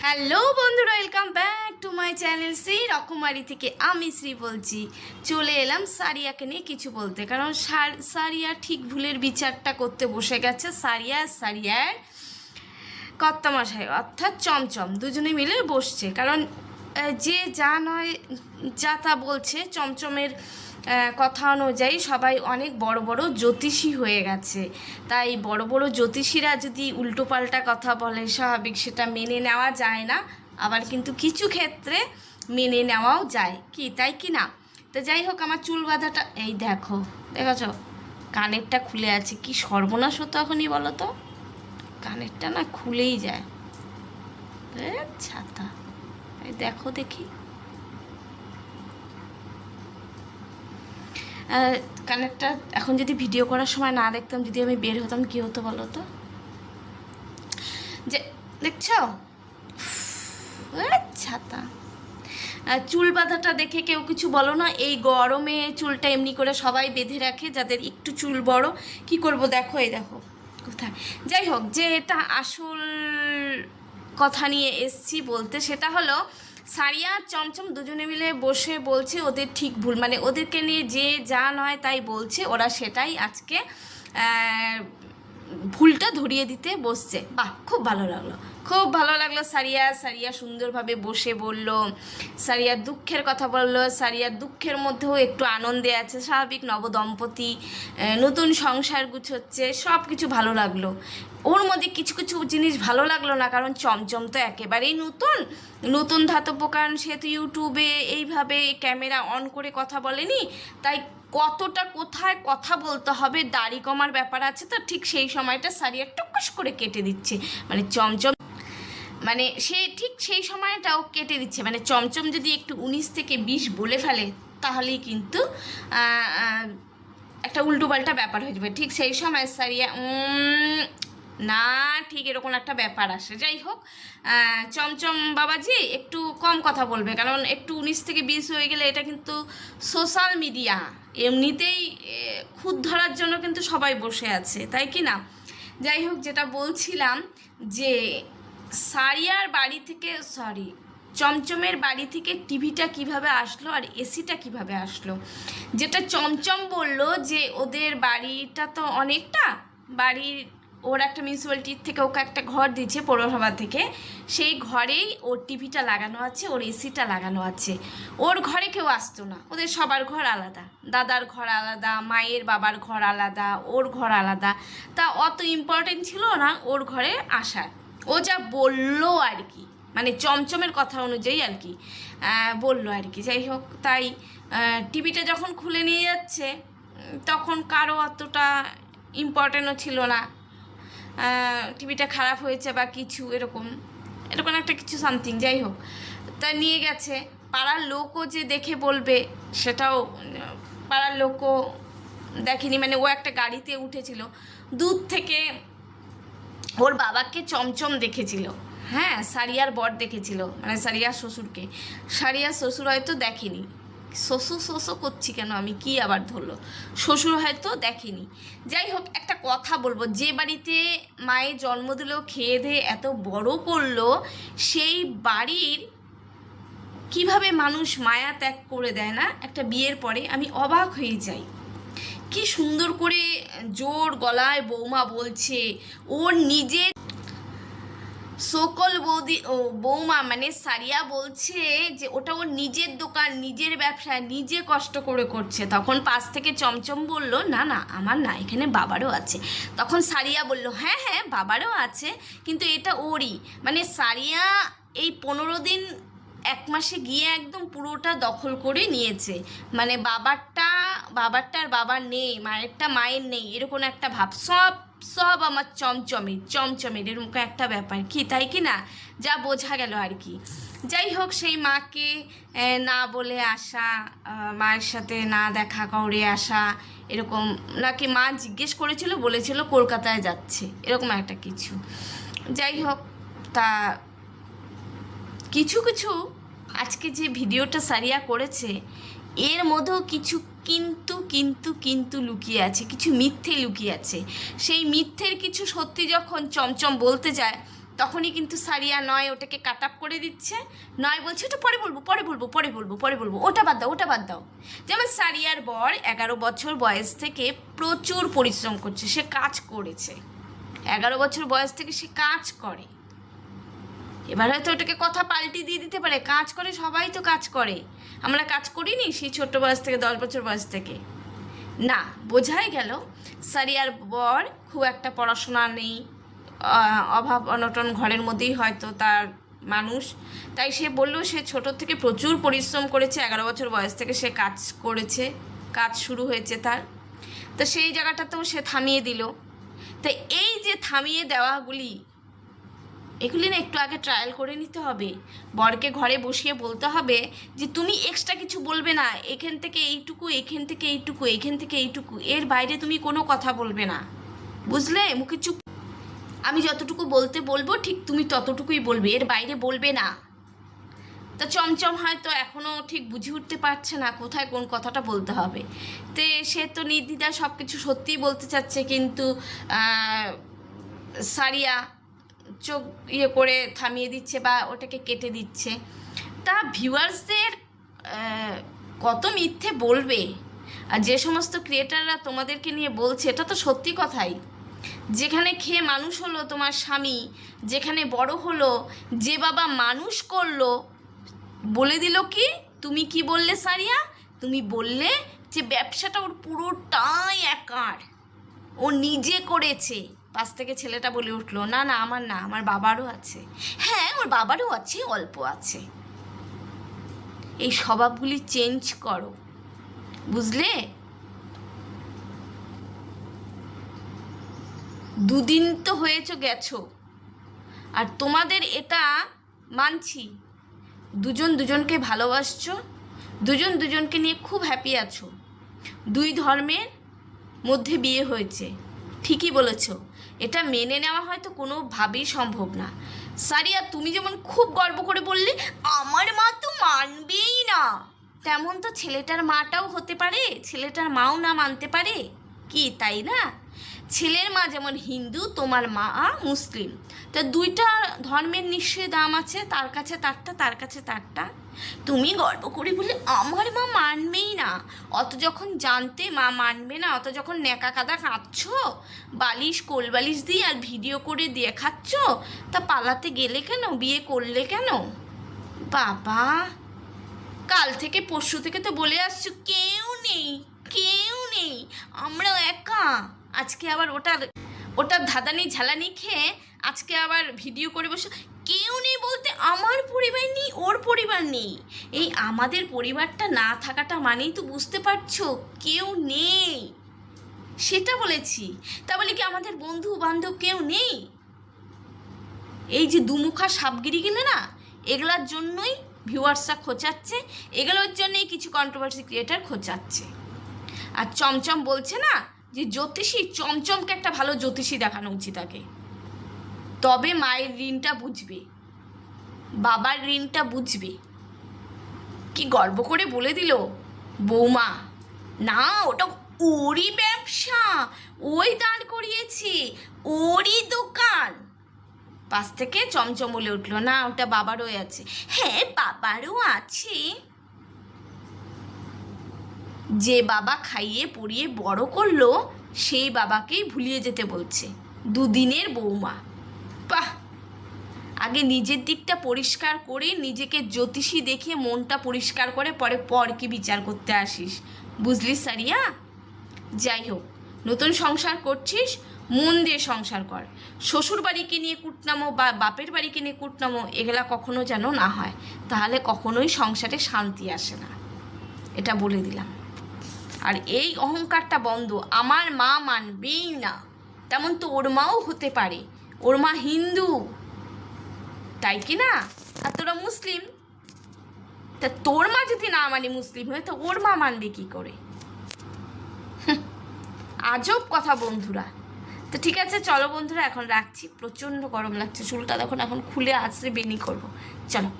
Hello বন্ধুরা welcome back to my channel Shri Rokomari থেকে আমি শ্রী বলছি। চলে এলাম সারিয়াকে নিয়ে কিছু বলতে, কারণ সার- সারিয়া ঠিক ভুলের বিচারটা করতে বসে গেছে, সারিয়া, সারিয়ার কর্তামশাই, অর্থাৎ চমচম, দুজনে মিলে বসছে। কারণ যে যা নয়, যা তা বলছে, চমচমের কথা অনুযায়ী সবাই অনেক বড় বড় জ্যোতিষী হয়ে গেছে। তাই বড় বড় জ্যোতিষীরা যদি উল্টোপাল্টা কথা বলে, স্বাভাবিক সেটা মেনে নেওয়া যায় না। আবার কিন্তু কিছু ক্ষেত্রে মেনে নেওয়াও যায়। কি, তাই কি না? তো যাই হোক, আমার চুল বাঁধাটা, এই দেখো, দেখেছ? কানেরটা খুলে আছে। কি সর্বনাশ হতো এখনই বলো তো? কানেরটা না খুলেই যায়। ছাতা। দেখো দেখি। কানেরটা এখন যদি ভিডিও করার সময় না দেখতাম, যদি আমি বের হতাম, কি হতো বলো তো? যে, দেখছ? ছাতা। চুল বাঁধাটা দেখে কেউ কিছু বলো না, এই গরমে চুলটা এমনি করে সবাই বেঁধে রাখে, যাদের একটু চুল বড়, কি করব? দেখো, এই দেখো, কোথায়? যাই হোক যে এটা আসল কথা নিয়ে এসছি বলতে, সেটা হলো সারিয়া, চমচম দুজনে মিলে বসে বলছে ওদের ঠিক ভুল। মানে ওদেরকে নিয়ে যে যা নয় তাই বলছে, ওরা সেটাই আজকে ভুলটা ধরিয়ে দিতে বসছে। বাহ, খুব ভালো লাগল। খুব ভালো লাগল সারিয়া। সারিয়া সুন্দরভাবে বসে বলল সারিয়ার দুঃখের কথা বলল সারিয়ার দুঃখের মধ্যেও একটু আনন্দে আছে। স্বাভাবিক নবদম্পতি নতুন সংসার গুছোচ্ছে সব কিছু ভালো লাগল। ওর মধ্যে কিছু কিছু জিনিস ভালো লাগল না, কারণ চমচম তো একেবারেই নতুন। নতুন ধাতব্য কারণ সে তো ইউটিউবে এইভাবে ক্যামেরা অন করে কথা বলেনি, তাই কতটা কোথায় কথা বলতে হবে, দাড়ি কমার ব্যাপার আছে তো, ঠিক সেই সময়টা সারিয়া টুকুস করে কেটে দিচ্ছে। মানে চমচম মানে সে ঠিক সেই সময়টাও কেটে দিচ্ছে। মানে চমচম যদি একটু উনিশ থেকে বিশ বলে ফেলে, তাহলেই কিন্তু একটা উল্টোপাল্টা ব্যাপার হয়ে যাবে। ঠিক সেই সময় সারিয়া না, ঠিক এরকম একটা ব্যাপার আসে। যাই হোক চমচম বাবাজি একটু কম কথা বলবে, কারণ একটু উনিশ থেকে বিশ হয়ে গেলে এটা কিন্তু সোশ্যাল মিডিয়া এমনিতেই খুদ ধরার জন্য কিন্তু সবাই বসে আছে, তাই কি না? যাই হোক, যেটা বলছিলাম যে, সারিয়ার বাড়ি থেকে সরি চমচমের বাড়ি থেকে টিভিটা কীভাবে আসলো আর এসিটা কীভাবে আসলো? যেটা চমচম বলল যে, ওদের বাড়িটা তো অনেকটা, বাড়ির ওর একটা মিউনিসিপ্যালিটির থেকে ওকে একটা ঘর দিয়েছে পৌরসভা থেকে। সেই ঘরেই ওর টিভিটা লাগানো আছে, ওর এসিটা লাগানো আছে। ওর ঘরে কেউ আসতো না, ওদের সবার ঘর আলাদা। দাদার ঘর আলাদা, মায়ের বাবার ঘর আলাদা, ওর ঘর আলাদা। তা অত ইম্পর্টেন্ট ছিল না ওর ঘরে আসার। ও যা বলল আর কি মানে চমচমের কথা অনুযায়ী আর কি বলল আর কি। যাই হোক, তাই টিভিটা যখন খুলে নিয়ে যাচ্ছে তখন কারও অতটা ইম্পর্টেন্টও ছিল না। টিভিটা খারাপ হয়েছে বা কিছু, এরকম এরকম একটা কিছু সামথিং যাই হোক। তা নিয়ে গেছে। পাড়ার লোকও যে দেখে বলবে, সেটাও, পাড়ার লোকও দেখেনি। মানে ও একটা গাড়িতে উঠেছিল। দূর থেকে ওর বাবাকে চমচম দেখেছিল। হ্যাঁ সারিয়ার বর দেখেছিল মানে সারিয়ার শ্বশুরকে। সারিয়ার শ্বশুর হয়তো দেখেনি। শ্বশুর শ্বশুর করছি কেন? আমি কি আবার ধরলো? শ্বশুর হয়তো দেখেনি। যাই হোক, একটা কথা বলব। যে বাড়িতে মায়ের জন্ম দিল, খেয়ে দিয়ে এত বড় করল, সেই বাড়ির কীভাবে মানুষ মায়া ত্যাগ করে দেয় না? একটা বিয়ের পরে আমি অবাক হয়ে যাই। কি সুন্দর করে জোর গলায় বৌমা বলছে, ওর নিজে সকল বৌদি ও বৌমা মানে সারিয়া বলছে যে ওটা ওর নিজের দোকান, নিজের ব্যবসা নিজে কষ্ট করে করছে। তখন পাশ থেকে চমচম বলল, না না, আমার না, এখানে বাবারও আছে। তখন সারিয়া বলল হ্যাঁ হ্যাঁ বাবারও আছে, কিন্তু এটা ওরই। মানে সারিয়া এই পনেরো দিন, এক মাসে গিয়ে একদম পুরোটা দখল করে নিয়েছে। মানে বাবারটা বাবারটা আর বাবার নেই, মায়েরটা মায়ের নেই, এরকম একটা ভাব। সব সব আমার চমচমের চমচমের এরকম একটা ব্যাপার কি, তাই কি না? যা বোঝা গেল আর কি। যাই হোক, সেই মাকে না বলে আসা মায়ের সাথে না দেখা করে আসা, এরকম নাকি মা জিজ্ঞেস করেছিল, বলেছিল কলকাতায় যাচ্ছে, এরকম একটা কিছু। যাই হোক, তা কিছু কিছু আজকে যে ভিডিওটা সারিয়া করেছে, এর মধ্যেও কিছু কিন্তু কিন্তু কিন্তু লুকিয়ে আছে, কিছু মিথ্যে লুকিয়ে আছে। সেই মিথ্যের কিছু সত্যি যখন চমচম বলতে যায়, তখনই কিন্তু সারিয়া নয় ওটাকে কাট আপ করে দিচ্ছে, নয় বলছে ওটা পরে বলব পরে বলব পরে বলব পরে বলব, ওটা বাদ দাও, ওটা বাদ দাও। যেমন সারিয়ার বর এগারো বছর বয়স থেকে প্রচুর পরিশ্রম করছে, সে কাজ করেছে। এগারো বছর বয়স থেকে সে কাজ করে। এবার হয়তো ওটাকে কথা পাল্টি দিয়ে দিতে পারে। কাজ করে, সবাই তো কাজ করে। আমরা কাজ করিনি সেই ছোট্ট বয়স থেকে, দশ বছর বয়স থেকে। না, বোঝাই গেল, সারিয়ার বর খুব একটা পড়াশোনা নেই। অভাব অনটন ঘরের মধ্যেই হয়তো তার মানুষ। তাই সে বলল, সে ছোট থেকে প্রচুর পরিশ্রম করেছে, এগারো বছর বয়স থেকে সে কাজ করেছে, কাজ শুরু হয়েছে তার। তো সেই জায়গাটাতেও সে থামিয়ে দিল। তো এই যে থামিয়ে দেওয়াগুলি এগুলি না একটু আগে ট্রায়াল করে নিতে হবে। বরকে ঘরে বসিয়ে বলতে হবে যে, তুমি এক্সট্রা কিছু বলবে না। এখান থেকে এইটুকু, এখান থেকে এইটুকু, এখান থেকে এইটুকু। এর বাইরে তুমি কোনো কথা বলবে না। বুঝলে? মুখে চুপ। আমি যতটুকু বলতে বলব, ঠিক তুমি ততটুকুই বলবে। এর বাইরে বলবে না। তা চমচম হয়তো এখনও ঠিক বুঝে উঠতে পারছে না কোথায় কোন কথাটা বলতে হবে। তে সে তো নির্দ্বিধা সব কিছু সত্যিই বলতে চাচ্ছে, কিন্তু সারিয়া চোখ ইয়ে করে থামিয়ে দিচ্ছে বা ওটাকে কেটে দিচ্ছে। তা ভিউয়ার্সদের কত মিথ্যে বলবে? আর যে সমস্ত ক্রিয়েটাররা তোমাদেরকে নিয়ে বলছে, এটা তো সত্যি কথাই। যেখানে খেয়ে মানুষ হলো তোমার স্বামী, যেখানে বড় হলো, যে বাবা মানুষ করল, বলে দিল কি? তুমি কি বললে সারিয়া? তুমি বললে যে ব্যবসাটা ওর পুরোটাই একার। ও নিজে করেছে। পাশ থেকে ছেলেটা বলে উঠল, না না, আমার না, আমার বাবারও আছে। হ্যাঁ ওর বাবারও আছে, অল্প আছে। এই স্বভাবগুলি চেঞ্জ করো। বুঝলে? দুদিন তো হয়েছ গেছো, আর তোমাদের এটা মানছি। দুজন দুজনকে ভালোবাসছো, দুজন দুজনকে নিয়ে খুব হ্যাপি আছো। দুই ধর্মের মধ্যে বিয়ে হয়েছে। ঠিকই বলেছ। এটা মেনে নেওয়া হয়তো কোনোভাবেই সম্ভব না। সারিয়া, তুমি যেমন খুব গর্ব করে বললে, আমার মা তো মানবেই না। তেমন তো ছেলেটার মাটাও হতে পারে, ছেলেটার মাও না মানতে পারে। কি, তাই না? ছেলের মা যেমন হিন্দু, তোমার মা মুসলিম। তা দুইটা ধর্মের নিশ্চয়ই দাম আছে, তার কাছে তারটা, তার কাছে তারটা। তুমি গর্ব করে বলে আমার মা মানবেই না। অত যখন জানতে মা মানবে না, অত যখন নেকা কাদা কাঁদছ বালিশ কোল বালিশ দিয়ে আর ভিডিও করে দেখাচ্ছ, তা পালাতে গেলে কেন? বিয়ে করলে কেন? বাবা! কাল থেকে পরশু থেকে তো বলে আসছো, কেউ নেই, কেউ নেই আমরা একা। আজকে আবার ওটার ওটার ধাঁধানি ঝালানি খেয়ে আজকে আবার ভিডিও করে বসে, কেউ নেই বলতে আমার পরিবার নেই, ওর পরিবার নেই। এই আমাদের পরিবারটা না থাকাটা মানেই তো বুঝতে পারছ, কেউ নেই। সেটা বলেছি, তা বলে কি আমাদের বন্ধু বান্ধব কেউ নেই? এই যে দুমুখা সাপগিরি গেলে না, এগুলার জন্যই ভিউয়ার্সরা খোঁচাচ্ছে, এগুলোর জন্যই কিছু কন্ট্রোভার্সি ক্রিয়েটার খোঁচাচ্ছে। আর চমচম বলছে না যে জ্যোতিষী, চমচমকে একটা ভালো জ্যোতিষী দেখানো উচিত আগে। তবে মায়ের ঋণটা বুঝবে। বাবার ঋণটা বুঝবে। কি গর্ব করে বলে দিল? বৌমা, না, ওটা ওরই ব্যবসা, ওই দাঁড় করিয়েছি, ওরই দোকান। পাশ থেকে চমচম বলে উঠল, না, ওটা বাবারও আছে। হ্যাঁ বাবারও আছে। যে বাবা খাইয়ে পড়িয়ে বড় করল, সেই বাবাকেই ভুলিয়ে যেতে বলছে। দুদিনের বৌমা। বাহ! আগে নিজের দিকটা পরিষ্কার করে, নিজেকে জ্যোতিষী দেখে মনটা পরিষ্কার করে, পরে পরকে বিচার করতে আসিস। বুঝলি সারিয়া? যাই হোক, নতুন সংসার করছিস, মন দিয়ে সংসার কর। শ্বশুর বাড়িকে নিয়ে কুটনামো বা বাপের বাড়িকে নিয়ে কুটনামো, এগুলা কখনো যেন না হয়। তাহলে কখনোই সংসারে শান্তি আসে না। এটা বলে দিলাম। আর এই অহংকারটা বন্ধ, আমার মা মানবেই না। তেমন তো ওর মাও হতে পারে, ওর মা হিন্দু। তাই কি না? আর তোরা মুসলিম? তা তোর মা যদি না মানে মুসলিম হয়ে, তো ওর মা মানবে কি করে? আজব কথা বন্ধুরা। তো ঠিক আছে, চলো বন্ধুরা, এখন রাখছি। প্রচণ্ড গরম লাগছে, চুলটা তখন এখন খুলে আসলে বেনি করব। চলো।